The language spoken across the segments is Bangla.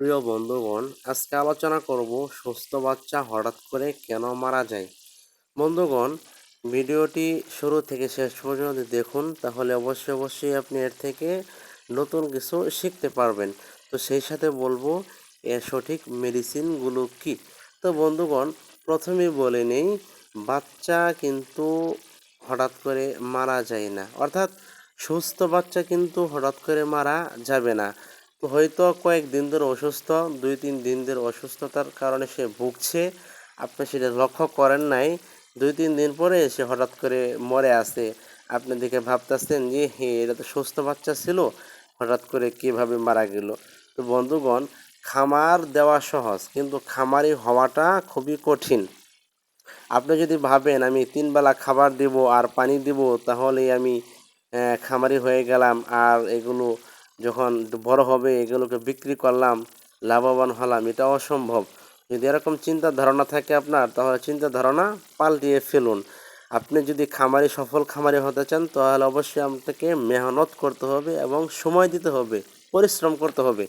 প্রিয় বন্ধুগণ, আজকে আলোচনা করব সুস্থ বাচ্চা হঠাৎ করে কেন মারা যায়। বন্ধুগণ, ভিডিওটি শুরু থেকে শেষ পর্যন্ত দেখুন, তাহলে অবশ্যই অবশ্যই আপনি এর থেকে নতুন কিছু শিখতে পারবেন। তো সেই সাথে বলব এর সঠিক মেডিসিনগুলো কি? তো বন্ধুগণ, প্রথমেই বলে নেই, বাচ্চা কিন্তু হঠাৎ করে মারা যায় না। অর্থাৎ সুস্থ বাচ্চা কিন্তু হঠাৎ করে মারা যাবে না। হয়তো কয়েকদিন ধরে অসুস্থ, দুই, তিন দিন ধরে অসুস্থতার কারণে সে ভুগছে। আপনি সেটা লক্ষ্য করেন নাই। দুই, তিন দিন পরে সে হঠাৎ করে মরে আসে আপনি দেখে ভাবতেছেন যে, হে, এটা তো সুস্থ বাচ্চা ছিল। হঠাৎ করে কীভাবে মারা গেল? তো বন্ধুগণ, খামার দেওয়া সহজ, কিন্তু খামারি হওয়াটা খুবই কঠিন। আপনি যদি ভাবেন, আমি তিন বেলা খাবার দিব আর পানি দিব তাহলে আমি খামারি হয়ে গেলাম আর এগুলো যখন বড় হবে, এগুলোকে বিক্রি করলাম, লাভবান হলাম, এটা অসম্ভব। যদি এরকম চিন্তা ধারণা থাকে আপনার, তাহলে চিন্তা ধারণা পাল্টিয়ে ফেলুন। আপনি যদি খামারি, সফল খামারি হতে চান, তাহলে অবশ্যই আপনাকে মেহনত করতে হবে এবং সময় দিতে হবে, পরিশ্রম করতে হবে,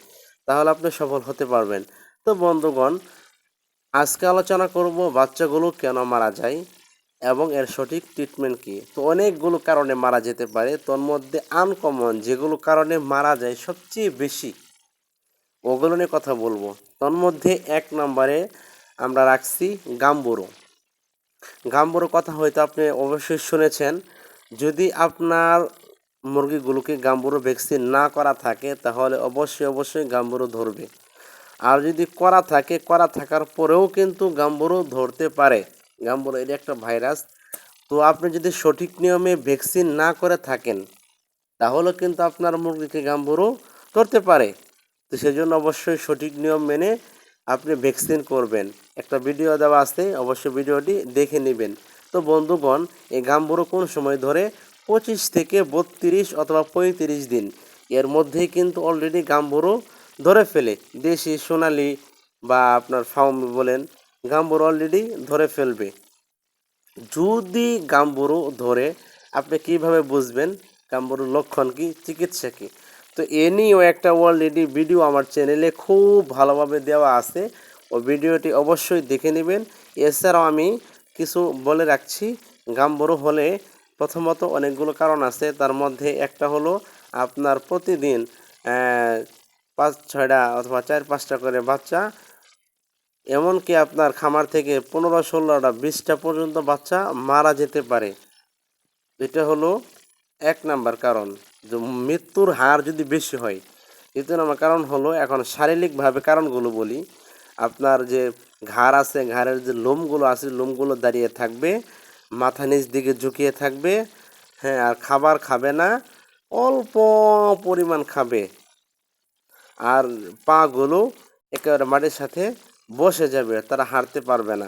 তাহলে আপনি সফল হতে পারবেন। তো বন্ধুগণ, আজকে আলোচনা করব বাচ্চাগুলো কেন মারা যায়। এবং এর সঠিক ট্রিটমেন্ট কি? তো অনেকগুলো কারণে মারা যেতে পারে। তোর মধ্যে আনকমন যেগুলো কারণে মারা যায় সবচেয়ে বেশি, ওগুলো নিয়ে কথা বলব। তোর মধ্যে এক নম্বরে আমরা রাখছি গাম্বুরো। গাম্বুরো কথা হয়তো আপনি অবশ্যই শুনেছেন। যদি আপনার মুরগিগুলোকে গাম্বুরো ভ্যাকসিন না করা থাকে, তাহলে অবশ্যই অবশ্যই গাম্বুরো ধরবে। আর যদি করা থাকে, করা থাকার পরেও কিন্তু গাম্বুরো ধরতে পারে। গাম্বুরো এটা একটা ভাইরাস। তো আপনি যদি সঠিক নিয়মে ভ্যাকসিন না করে থাকেন, তাহলে কিন্তু আপনার মুরগিকে গাম্বুরো ধরতে পারে। তো সেজন্য অবশ্যই সঠিক নিয়ম মেনে আপনি ভ্যাকসিন করবেন। একটা ভিডিও দেওয়া আছে, অবশ্যই ভিডিওটি দেখে নেবেন। তো বন্ধুগণ, এই গাম্বুরো কোন সময় ধরে? পঁচিশ থেকে বত্রিশ অথবা পঁয়ত্রিশ দিন। এর মধ্যেই কিন্তু অলরেডি গাম্বুরো ধরে ফেলে। দেশি সোনালি বা আপনার ফাউমি বলেন গাম্বুরো অলরেডি ধরে ফেলবে। যদি গাম্বুরু ধরে, আপনি কীভাবে বুঝবেন গাম্বুরুর লক্ষণ কি, চিকিৎসা কি? তো এ নিয়েও একটা অলরেডি ভিডিও আমার চ্যানেলে খুব ভালোভাবে দেওয়া আছে। ও ভিডিওটি অবশ্যই দেখে নেবেন। এছাড়াও আমি কিছু বলে রাখছি। গাম্বুরু হলে প্রথমত অনেকগুলো কারণ আছে। তার মধ্যে একটা হলো আপনার প্রতিদিন পাঁচ, ছয়টা অথবা চার, পাঁচটা করে বাচ্চা এমনকি আপনার খামার থেকে পনেরো ষোলোটা বিশটা পর্যন্ত বাচ্চা মারা যেতে পারে। এটা হলো এক নাম্বার কারণ যে মৃত্যুর হার যদি বেশি হয় দ্বিতীয় নাম্বার কারণ হলো এখন শারীরিকভাবে কারণগুলো বলি। আপনার যে ঘাড় আছে, ঘাড়ের যে লোমগুলো আছে লোমগুলো দাঁড়িয়ে থাকবে, মাথা নিচ দিকে ঝুঁকিয়ে থাকবে হ্যাঁ আর খাবার খাবে না, অল্প পরিমাণ খাবে। আর পাগুলো একেবারে মাটির সাথে বসে যাবে, তারা হাঁটতে পারবে না।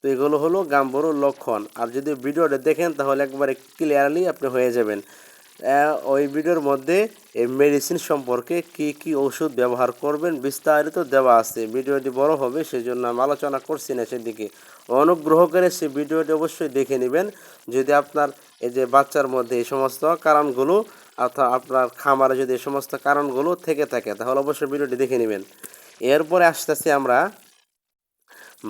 তো এগুলো হলো গাম্বুরুর লক্ষণ। আর যদি ভিডিওটা দেখেন, তাহলে একবারে ক্লিয়ারলি আপনি হয়ে যাবেন। ওই ভিডিওর মধ্যে এই মেডিসিন সম্পর্কে কি কি ওষুধ ব্যবহার করবেন বিস্তারিত দেওয়া আছে। ভিডিওটি বড় হবে সেই জন্য আমি আলোচনা করছি না সেদিকে। অনুগ্রহ করে সেই ভিডিওটি অবশ্যই দেখে নেবেন। যদি আপনার এই যে বাচ্চার মধ্যে এই সমস্ত কারণগুলো, অর্থাৎ আপনার খামারে যদি এই সমস্ত কারণগুলো থেকে থাকে, তাহলে অবশ্যই ভিডিওটি দেখে নেবেন। এরপরে আসতেছি আমরা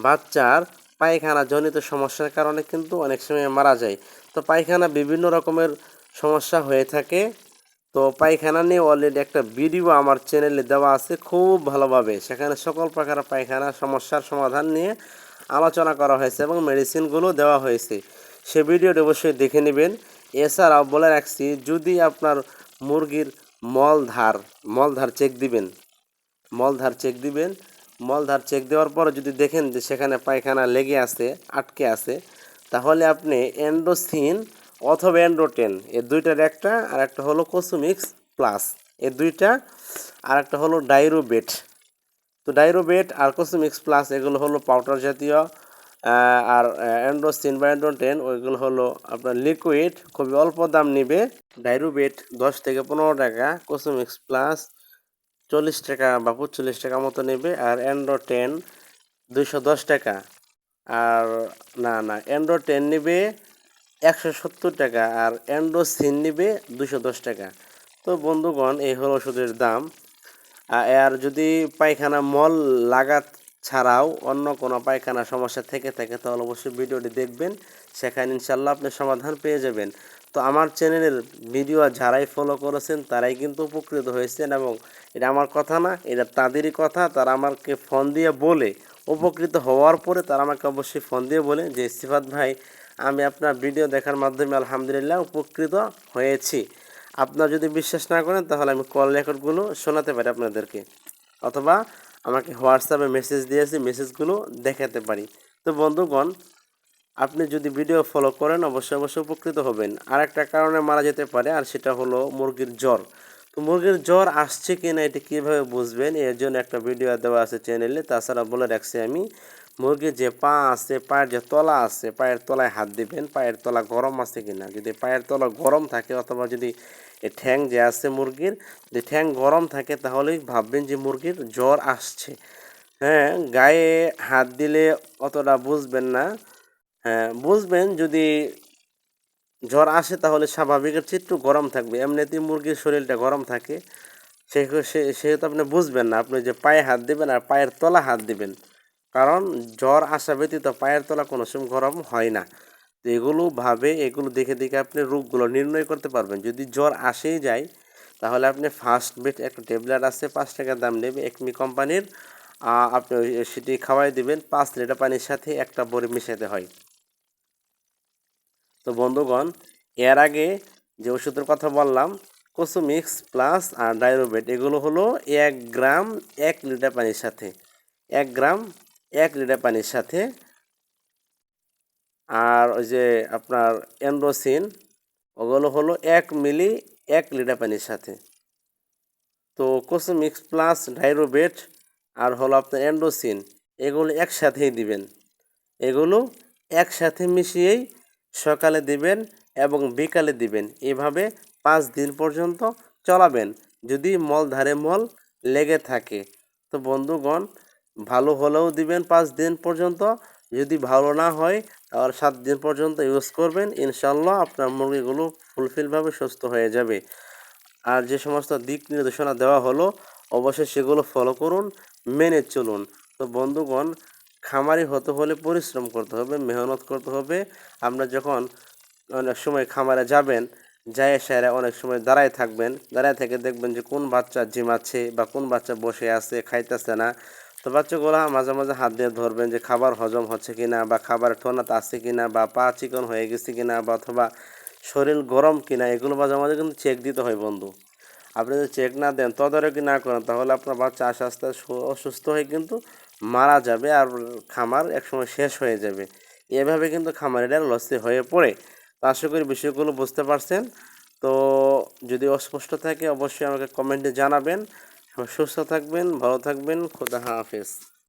বাচ্চার পায়খানা জনিত সমস্যার কারণে কিন্তু অনেক সময় মারা যায়। তো পায়খানা বিভিন্ন রকমের সমস্যা হয়ে থাকে। তো পায়খানা নিয়ে অলরেডি একটা ভিডিও আমার চ্যানেলে দেওয়া আছে খুব ভালোভাবে। সেখানে সকল প্রকার পায়খানা সমস্যার সমাধান নিয়ে আলোচনা করা হয়েছে এবং মেডিসিনগুলো দেওয়া হয়েছে। সে ভিডিওটি অবশ্যই দেখে নেবেন। এছাড়াও বলে রাখছি, যদি আপনার মুরগির মলধার মলধার চেক দিবেন মলধার চেক দিবেন। মলধার চেক দেওয়ার পরে যদি দেখেন যে সেখানে পায়খানা লেগে আছে, আটকে আছে, তাহলে আপনি এন্ডোসিন অথবা এন্ডোটেন, এই দুইটার একটা আর একটা হলো কোসুমিক্স প্লাস, এই দুইটা আর একটা হলো ডাইরোবেট। তো ডাইরোবেট আর কোসুমিক্স প্লাস এগুলো হলো পাউডার জাতীয় আর অ্যান্ড্রোসিন বা অ্যান্ড্রোটেন ওইগুলো হলো আপনার লিকুইড, খুবই অল্প দাম নিবে। ডাইরোবেট দশ থেকে পনেরো টাকা, কোসুমিক্স প্লাস চল্লিশ টাকা বা পঁচল্লিশ টাকা মতো নেবে, আর অ্যান্ড্রো টেন দুইশো দশ টাকা। আর না না অ্যান্ড্রো টেন নেবে একশো সত্তর টাকা, আর অ্যান্ড্রো সিন নেবে দুশো দশ টাকা। তো বন্ধুগণ, এই হলো ওষুধের দাম। আর যদি পায়খানা মল লাগা ছাড়াও অন্য কোনো পায়খানা সমস্যা থেকে থাকে, তাহলে অবশ্যই ভিডিওটি দেখবেন। সেখানে ইনশাল্লাহ আপনি সমাধান পেয়ে যাবেন। তো আমার চ্যানেলের ভিডিও যারাই ফলো করেছেন, তারাই কিন্তু উপকৃত হয়েছেন এবং এটা আমার কথা না, এটা তাদেরই কথা। তারা আমাকে ফোন দিয়ে বলে, উপকৃত হওয়ার পরে তারা আমাকে অবশ্যই ফোন দিয়ে বলে যে, সিফাত ভাই, আমি আপনার ভিডিও দেখার মাধ্যমে আলহামদুলিল্লাহ উপকৃত হয়েছি। আপনার যদি বিশ্বাস না করেন, তাহলে আমি কল রেকর্ডগুলো শোনাতে পারি আপনাদেরকে। অথবা আমাকে হোয়াটসঅ্যাপে মেসেজ দিয়েছি মেসেজগুলো দেখাতে পারি। তো বন্ধুগণ আপনি যদি ভিডিও ফলো করেন, অবশ্যই অবশ্যই উপকৃত হবেন। আর একটা কারণে মারা যেতে পারে, আর সেটা হলো মুরগির জ্বর। তো মুরগির জ্বর আসছে কি না এটা কীভাবে বুঝবেন, এর জন্য একটা ভিডিও দেওয়া আছে চ্যানেলে তাছাড়া বলে রাখছি আমি, মুরগির যে পা আছে, পায়ের যে তলা আছে, পায়ের তলায় হাত দিবেন, পায়ের তলা গরম আছে কিনা। যদি পায়ের তলা গরম থাকে, অথবা যদি ঠ্যাং যে আছে মুরগির, যদি ঠ্যাং গরম থাকে, তাহলেই ভাববেন যে মুরগির জ্বর আসছে। হ্যাঁ গায়ে হাত দিলে অতটা বুঝবেন না। বুঝবেন যদি জ্বর আসে তাহলে স্বাভাবিকের একটু গরম থাকবে। এমনিতেই মুরগির শরীরটা গরম থাকে সেহেতু আপনি বুঝবেন না, আপনি যে পায়ে হাত দিবেন আর পায়ের তলা হাত দিবেন, কারণ জ্বর আসা ব্যতীত পায়ের তলা কোনো সময় গরম হয় না। তো এগুলো ভাবে, এগুলো দেখে দেখে আপনি রোগগুলো নির্ণয় করতে পারবেন। যদি জ্বর আসেই যায়, তাহলে আপনি ফার্স্ট বেড, একটা ট্যাবলেট আছে, পাঁচ টাকা দাম নেবে একমি কোম্পানির আপনি সেটি খাওয়াই দিবেন, পাঁচ লিটার পানির সাথে একটা বড়ি মিশাতে হয়। তো বন্ধুগণ, এর আগে যে ওষুধের কথা বললাম কোসোমিক্স প্লাস আর ডাইরোবেট এগুলো হলো এক গ্রাম এক লিটার পানির সাথে। এক গ্রাম এক লিটার পানির সাথে। আর ওই যে আপনার এন্ড্রোসিন ওগুলো হলো এক মিলি এক লিটার পানির সাথে। তো কোসোমিক্স প্লাস ডাইরোবেট আর হলো আপনার এন্ডোসিন এগুলো একসাথেই দিবেন। এগুলো একসাথে মিশিয়েই সকালে দিবেন এবং বিকালে দিবেন। এভাবে পাঁচ দিন পর্যন্ত চলাবেন। যদি মল ধারে মল লেগে থাকে। তো বন্ধুগণ, ভালো হলেও দিবেন পাঁচ দিন পর্যন্ত। যদি ভালো না হয়, তাহলে সাত দিন পর্যন্ত ইউজ করবেন। ইনশাল্লাহ আপনার মুরগিগুলো ফুলফিলভাবে সুস্থ হয়ে যাবে। আর যে সমস্ত দিক নির্দেশনা দেওয়া হলো, অবশ্যই সেগুলো ফলো করুন, মেনে চলুন। তো বন্ধুগণ খামারি হতে হলে পরিশ্রম করতে হবে, মেহনত করতে হবে। আমরা যখন অনেক সময় খামারে যাবেন যায় সেরা অনেক সময় দাঁড়ায় থাকবেন, দাঁড়ায় থেকে দেখবেন যে কোন বাচ্চা জিমাচ্ছে বা কোন বাচ্চা বসে আছে, খাইতেছে না। তো বাচ্চাগুলো মাঝে মাঝে হাত দিয়ে ধরবেন যে খাবার হজম হচ্ছে কিনা বা খাবার ঠোনাতে আছে কিনা বা পা চিকন হয়ে গেছে কিনা বা অথবা শরীর গরম কিনা, এগুলো মাঝে মাঝে কিন্তু চেক দিতে হয় বন্ধু। আপনি যদি চেক না দেন, তদারকি না করেন, তাহলে আপনার বাচ্চা আস্তে আস্তে অসুস্থ হয়ে কিন্তু মারা যাবে আর খামার একসময় শেষ হয়ে যাবে। এভাবে কিন্তু খামারেরা লসে হয়ে পড়ে। তো আশা করি বিষয়গুলো বুঝতে পারছেন। তো যদি অস্পষ্ট থাকে, অবশ্যই আমাকে কমেন্টে জানাবেন। সুস্থ থাকবেন, ভালো থাকবেন। খোদা হাফেজ।